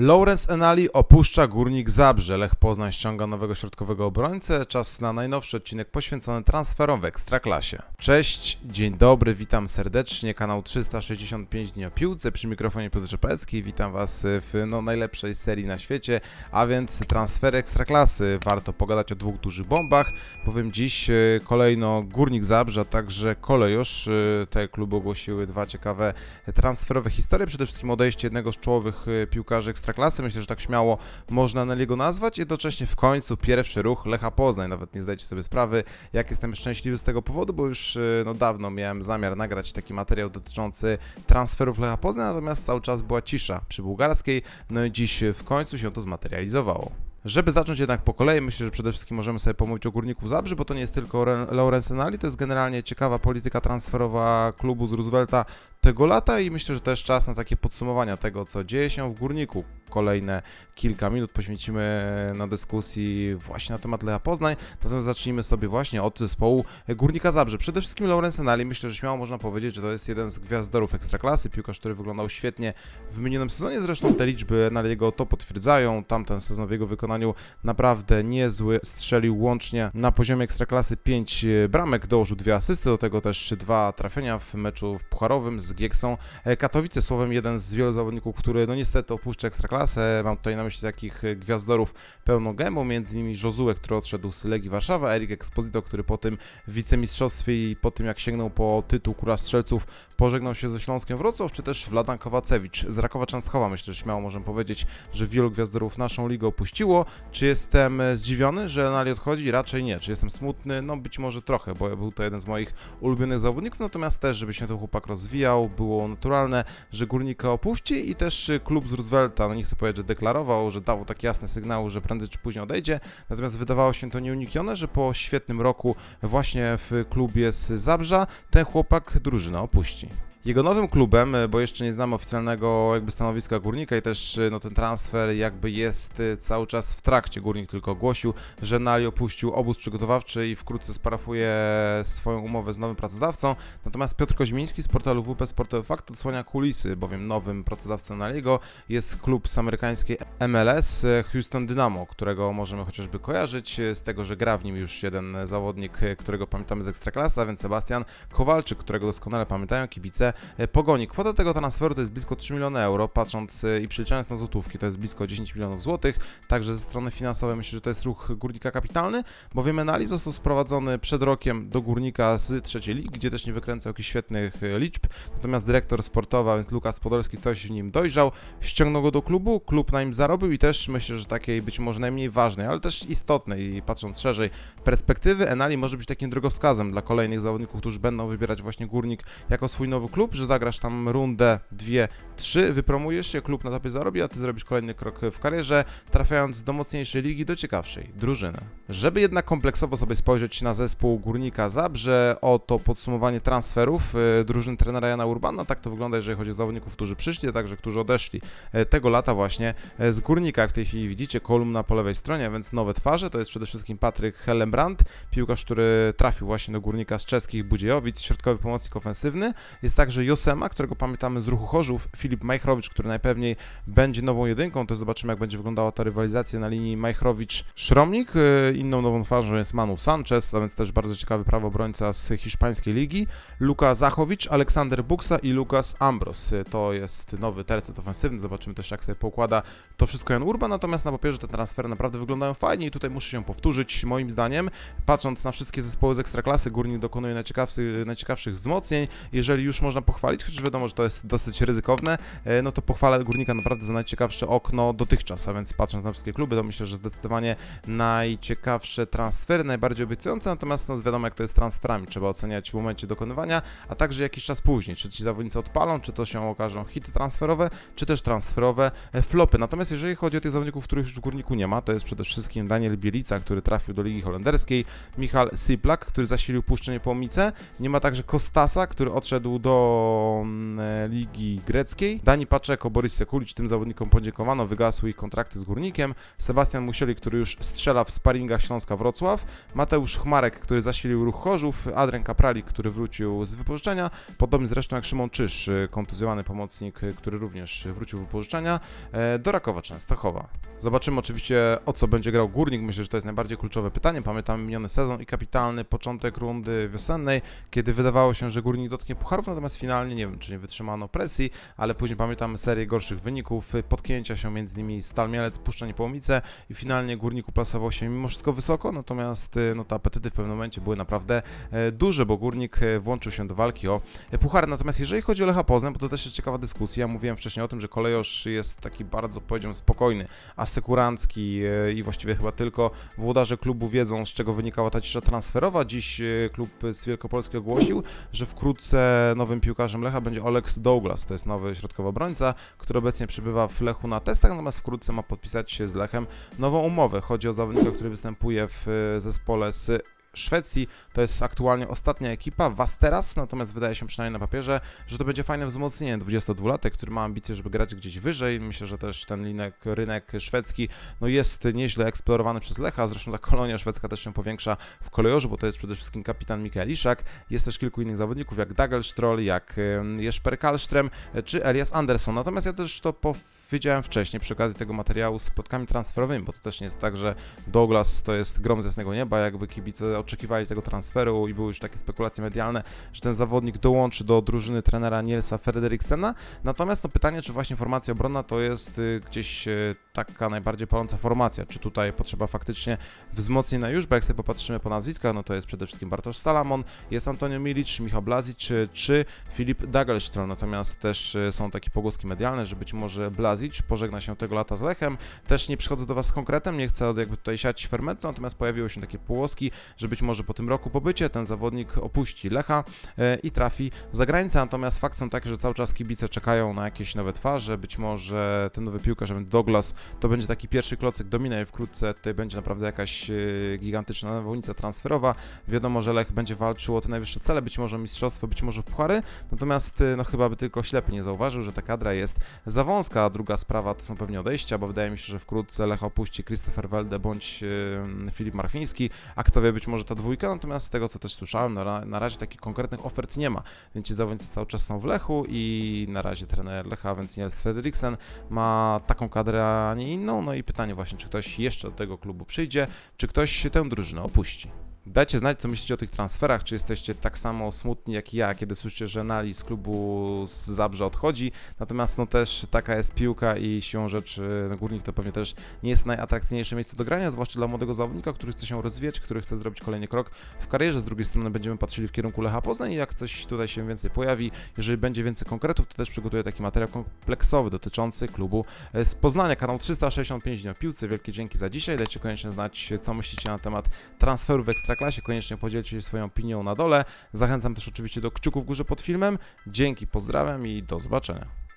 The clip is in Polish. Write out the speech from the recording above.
Lawrence Enali opuszcza Górnik Zabrze. Lech Poznań ściąga nowego środkowego obrońcę. Czas na najnowszy odcinek poświęcony transferom w Ekstraklasie. Cześć, dzień dobry, witam serdecznie. Kanał 365 Dni o Piłce. Przy mikrofonie Piotr Czepecki. Witam Was w no, najlepszej serii na świecie, a więc transfery Ekstraklasy. Warto pogadać o dwóch dużych bombach, bowiem dziś e, kolejno Górnik Zabrze, a także Kolejosz. E, Te kluby ogłosiły dwa ciekawe transferowe historie. Przede wszystkim odejście jednego z czołowych e, piłkarzy Ekstraklasy. Myślę, że tak śmiało można na niego nazwać. Jednocześnie w końcu pierwszy ruch Lecha Poznań. Nawet nie zdajecie sobie sprawy, jak jestem szczęśliwy z tego powodu, bo już e, no, dawno miałem zamiar nagrać taki materiał dotyczący transferów Lecha Poznań, natomiast cały czas była cisza przy bułgarskiej. No i dziś w końcu się to zmaterializowało. Żeby zacząć jednak po kolei, myślę, że przede wszystkim możemy sobie pomówić o Górniku Zabrze, bo to nie jest tylko Ren- Lawrence Enali, to jest generalnie ciekawa polityka transferowa klubu z Roosevelta tego lata i myślę, że też czas na takie podsumowania tego, co dzieje się w Górniku. Kolejne kilka minut poświęcimy na dyskusji właśnie na temat Lecha Poznań, natomiast zacznijmy sobie właśnie od zespołu Górnika Zabrze. Przede wszystkim Lawrence Enali, myślę, że śmiało można powiedzieć, że to jest jeden z gwiazdorów Ekstraklasy, piłkarz, który wyglądał świetnie w minionym sezonie, zresztą te liczby Enaliego to potwierdzają, tamten sezon w jego wykonaniu naprawdę niezły, strzelił łącznie na poziomie Ekstraklasy 5 bramek, dołożył dwie asysty, do tego też dwa trafienia w meczu pucharowym z Gieksą. E, Katowice, słowem jeden z wielu zawodników, który no niestety opuszcza Ekstraklasę, mam tutaj na myśli takich e, gwiazdorów pełną gębą, między innymi Josue, który odszedł z Legii Warszawa, Erik Exposito, który po tym wicemistrzostwie i po tym jak sięgnął po tytuł Kura Strzelców, pożegnał się ze Śląskiem Wrocław, czy też Wladan Kowacewicz z Rakowa Częstochowa, myślę, że śmiało możemy powiedzieć, że wielu gwiazdorów naszą ligę opuściło. Czy jestem e, zdziwiony, że Nali odchodzi? Raczej nie. Czy jestem smutny? No być może trochę, bo był to jeden z moich ulubionych zawodników, natomiast też, żeby się ten chłopak rozwijał, było naturalne, że Górnika opuści i też e, klub z Roosevelta, no nie chcę powiedzieć, że deklarował, że dał takie jasne sygnały, że prędzej czy później odejdzie, natomiast wydawało się to nieuniknione, że po świetnym roku właśnie w klubie z Zabrza ten chłopak drużynę opuści. Jego nowym klubem, e, bo jeszcze nie znamy oficjalnego jakby stanowiska Górnika i też e, no, ten transfer jakby jest e, cały czas w trakcie. Górnik tylko ogłosił, że Nali opuścił obóz przygotowawczy i wkrótce sparafuje swoją umowę z nowym pracodawcą. Natomiast Piotr Koźmiński z portalu WP Sportowy Fakt odsłania kulisy, bowiem nowym pracodawcą Naliego jest klub z amerykańskiej MLS Houston Dynamo, którego możemy chociażby kojarzyć z tego, że gra w nim już jeden zawodnik, którego pamiętamy z Ekstraklasa, a więc Sebastian Kowalczyk, którego doskonale pamiętają kibice e, Pogoni. Kwota tego transferu to jest blisko 3 miliony euro, patrząc e, i przeliczając na złotówki, to jest blisko 10 milionów złotych, także ze strony finansowej myślę, że to jest ruch Górnika kapitalny, bowiem Enali został sprowadzony przed rokiem do Górnika z trzeciej ligi, gdzie też nie wykręcał jakichś świetnych e, liczb, natomiast dyrektor sportowy, więc Lukas Podolski coś w nim dojrzał, ściągnął go do klubu, klub na nim zarobił i też myślę, że takiej być może najmniej ważnej, ale też istotnej i patrząc szerzej perspektywy, Enali może być takim drogowskazem dla kolejnych zawodników, którzy będą wybierać właśnie Górnik jako swój nowy klub, że zagrasz tam rundę, dwie, trzy, wypromujesz się, klub na tobie zarobi, a ty zrobisz kolejny krok w karierze, trafiając do mocniejszej ligi, do ciekawszej drużyny. Żeby jednak kompleksowo sobie spojrzeć na zespół Górnika Zabrze, oto podsumowanie transferów y, drużyn trenera Jana Urbana, tak to wygląda, jeżeli chodzi o zawodników, którzy przyszli, a także którzy odeszli e, tego lata właśnie e, z Górnika. Jak w tej chwili widzicie, kolumna po lewej stronie, więc nowe twarze, to jest przede wszystkim Patryk Hellenbrand, piłkarz, który trafił właśnie do Górnika z czeskich Budziejowic, środkowy pomocnik ofensywny. Jest także Josema, którego pamiętamy z ruchu Chorzów, Filip Majchrowicz, który najpewniej będzie nową jedynką, to zobaczymy jak będzie wyglądała ta rywalizacja na linii Majchrowicz-Szromnik. E, Inną nową twarzą jest Manu Sanchez, a więc też bardzo ciekawy prawobrońca z hiszpańskiej ligi. Luka Zachowicz, Aleksander Buksa i Lukas Ambros. E, To jest nowy tercet ofensywny, zobaczymy też jak sobie poukłada to wszystko Jan Urban, natomiast na papierze te transfery naprawdę wyglądają fajnie i tutaj muszę się powtórzyć, moim zdaniem, patrząc na wszystkie zespoły z Ekstraklasy, Górnik dokonuje najciekawszych, najciekawszych wzmocnień, jeżeli już można pochwalić, chociaż wiadomo, że to jest dosyć ryzykowne, e, no to pochwalę Górnika naprawdę za najciekawsze okno dotychczas, a więc patrząc na wszystkie kluby, to myślę, że zdecydowanie najciekawsze transfery, najbardziej obiecujące, natomiast no wiadomo jak to jest transferami, trzeba oceniać w momencie dokonywania, a także jakiś czas później, czy ci zawodnicy odpalą, czy to się okażą hity transferowe, czy też transferowe e, flopy. Natomiast jeżeli chodzi o tych zawodników, których już w Górniku nie ma, to jest przede wszystkim Daniel Bielica, który trafił do Ligi Holenderskiej, Michal Siplak, który zasilił Puszczę Niepołomice, nie ma także Kostasa, który odszedł do mm, e, Ligi Greckiej. Dani Paczeko, Boris Sekulic, tym zawodnikom podziękowano, wygasły ich kontrakty z Górnikiem. Sebastian Musieli, który już strzela w sparingach Śląska Wrocław. Mateusz Chmarek, który zasilił ruch Chorzów. Adrian Kaprali, który wrócił z wypożyczenia. Podobnie zresztą jak Szymon Czyż, y, kontuzjowany pomocnik, y, który również wrócił z wypożyczenia. E, Do Rakowa Częstochowa. Zobaczymy oczywiście o co będzie grał Górnik. Myślę, że to jest najbardziej kluczowe pytanie. Pamiętamy miniony sezon i kapitalny początek rundy wiosennej, kiedy wydawało się, że Górnik dotknie pucharów, natomiast finalnie nie wiem, czy nie wytrzymano presji, ale później pamiętamy serię gorszych wyników, y, potknięcia się między nimi Stal Mielec, Puszczeń Połomice i finalnie Górnik uplasował się mimo wszystko wysoko, natomiast y, no, te apetyty w pewnym momencie były naprawdę e, duże, bo Górnik e, włączył się do walki o e, puchary. Natomiast jeżeli chodzi o Lecha Poznań, bo to też jest ciekawa dyskusja, mówiłem wcześniej o tym, że Kolejosz jest taki bardzo, powiedziałbym, spokojny, asykurancki e, i właściwie chyba tylko włodarze klubu wiedzą, z czego wynikała ta cisza transferowa. Dziś e, klub z Wielkopolski ogłosił, że wkrótce nowym piłkarzem Lecha będzie Olex Douglas, to jest nowy środkowy obrońca, który obecnie przebywa w Lechu na testach, natomiast wkrótce ma podpisać się z Lechem nową umowę. Chodzi o zawodnika, który występuje w e, zespole z Szwecji. To jest aktualnie ostatnia ekipa, Wasteras, natomiast wydaje się przynajmniej na papierze, że to będzie fajne wzmocnienie 22-latek, który ma ambicje, żeby grać gdzieś wyżej. Myślę, że też ten linek, rynek szwedzki no jest nieźle eksplorowany przez Lecha, zresztą ta kolonia szwedzka też się powiększa w kolejorzu, bo to jest przede wszystkim kapitan Mikael Iszak. Jest też kilku innych zawodników, jak Dagelstroll, jak Jesper Karlström e, czy Elias Andersson. Natomiast ja też to powiedziałem wcześniej przy okazji tego materiału z plotkami transferowymi, bo to też nie jest tak, że Douglas to jest grom z jasnego nieba, jakby kibice oczekiwali tego transferu i były już takie spekulacje medialne, że ten zawodnik dołączy do drużyny trenera Nielsa Frederiksena. Natomiast no pytanie, czy właśnie formacja obronna to jest y, gdzieś y, taka najbardziej paląca formacja, czy tutaj potrzeba faktycznie wzmocnień na już, bo jak sobie popatrzymy po nazwiskach, no to jest przede wszystkim Bartosz Salamon, jest Antonio Milic, Michał Blazic czy, czy Filip Dagelstrom, natomiast też y, są takie pogłoski medialne, że być może Blazic pożegna się tego lata z Lechem. Też nie przychodzę do Was z konkretem, nie chcę jakby tutaj siać fermentu, natomiast pojawiły się takie pogłoski, że być może po tym roku pobycie ten zawodnik opuści Lecha e, i trafi za granicę, natomiast fakt są takie, że cały czas kibice czekają na jakieś nowe twarze, być może ten nowy piłkarz, Douglas, to będzie taki pierwszy klocek domina i wkrótce tutaj będzie naprawdę jakaś e, gigantyczna nawałnica transferowa. Wiadomo, że Lech będzie walczył o te najwyższe cele, być może mistrzostwo, być może puchary, natomiast e, no chyba by tylko ślepy nie zauważył, że ta kadra jest za wąska, a druga sprawa to są pewnie odejścia, bo wydaje mi się, że wkrótce Lech opuści Christopher Welde bądź Filip Marfiński, a kto wie, być może ta dwójka, natomiast z tego co też słyszałem, na, ra- na razie takich konkretnych ofert nie ma, więc ci zawodnicy cały czas są w Lechu i na razie trener Lecha, więc Niels Frederiksen ma taką kadrę, a nie inną, no i pytanie właśnie, czy ktoś jeszcze do tego klubu przyjdzie, czy ktoś tę drużynę opuści. Dajcie znać, co myślicie o tych transferach, czy jesteście tak samo smutni jak ja, kiedy słyszycie, że Nali z klubu z Zabrze odchodzi, natomiast no też taka jest piłka i siłą rzeczy no, Górnik to pewnie też nie jest najatrakcyjniejsze miejsce do grania, zwłaszcza dla młodego zawodnika, który chce się rozwijać, który chce zrobić kolejny krok w karierze. Z drugiej strony będziemy patrzyli w kierunku Lecha Poznań i jak coś tutaj się więcej pojawi, jeżeli będzie więcej konkretów, to też przygotuję taki materiał kompleksowy dotyczący klubu z Poznania. Kanał 365 Dni o Piłce. Wielkie dzięki za dzisiaj. Dajcie koniecznie znać, co myślicie na temat transferu w Ekstraklasie. Koniecznie podzielcie się swoją opinią na dole. Zachęcam też oczywiście do kciuków w górze pod filmem. Dzięki, pozdrawiam i do zobaczenia.